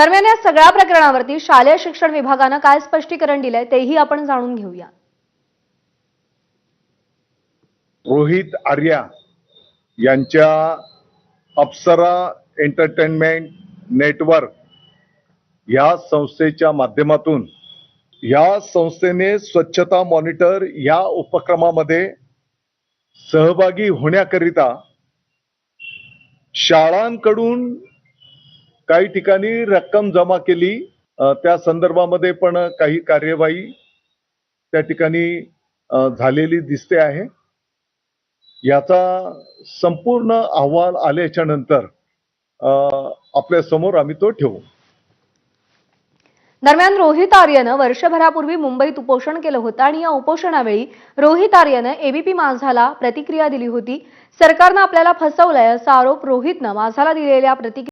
दरम्यान या सगळ्या प्रकरणावरती शालेय शिक्षण विभागानं काय स्पष्टीकरण दिलंय तेही आपण जाणून घेऊया. रोहित आर्या यांच्या अप्सरा एंटरटेनमेंट नेटवर्क या संस्थेच्या माध्यमातून या संस्थेने स्वच्छता मॉनिटर या उपक्रमामध्ये सहभागी होण्याकरिता शाळांकडून काही ठिकाणी रक्कम जमा केली. त्या संदर्भामध्ये पण काही कार्यवाही त्या ठिकाणी झालेली दिसते आहे. याचा संपूर्ण अहवाल आल्याच्यानंतर आपल्यासमोर आम्ही तो ठेवू. दरम्यान रोहित आर्यनं वर्षभरापूर्वी मुंबईत उपोषण केलं होतं आणि या उपोषणावेळी रोहित आर्यनं एबीपी माझाला प्रतिक्रिया दिली होती. सरकारनं आपल्याला फसवलंय असा आरोप रोहितनं माझाला दिलेल्या प्रतिक्रिया